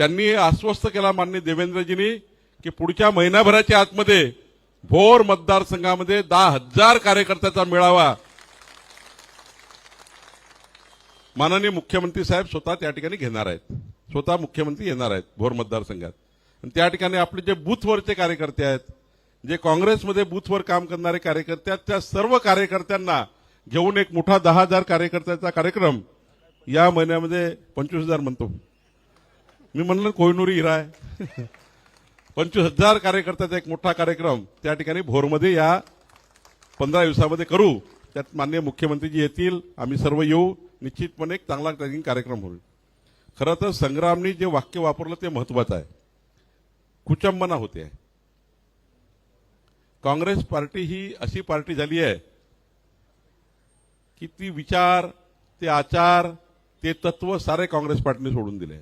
त्यांनी आश्वस्त केला माननीय देवेंद्रजींनी की पुढच्या महिनाभराच्या आतमध्ये भोर मतदारसंघामध्ये दहा हजार कार्यकर्त्याचा मेळावा. माननीय मुख्यमंत्री साहेब स्वतः त्या ठिकाणी घेणार आहेत. स्वतः मुख्यमंत्री येणार आहेत भोर मतदारसंघात. आणि त्या ठिकाणी आपले जे बूथवरचे कार्यकर्ते आहेत जे काँग्रेसमध्ये बूथवर काम करणारे कार्यकर्ते आहेत त्या सर्व कार्यकर्त्यांना घेऊन एक मोठा दहा हजार कार्यकर्त्याचा कार्यक्रम या महिन्यामध्ये पंचवीस हजार म्हणतो. मी म्हणलं कोहिनूर हिरा आहे. पंचवीस हजार कार्यकर्त्याचा एक मोठा कार्यक्रम त्या ठिकाणी भोरमध्ये या पंधरा दिवसामध्ये करू. त्यात माननीय मुख्यमंत्रीजी येतील आम्ही सर्व येऊ. निश्चितपणे एक चांगला ट्रॅकिंग कार्यक्रम होईल. खरं तर संग्रामनी जे वाक्य वापरलं ते महत्वाचं आहे. कुचंबना होते. काँग्रेस पार्टी ही अशी पार्टी झाली आहे की ती विचार ते आचार ते तत्व सारे काँग्रेस पार्टीने सोडून दिले.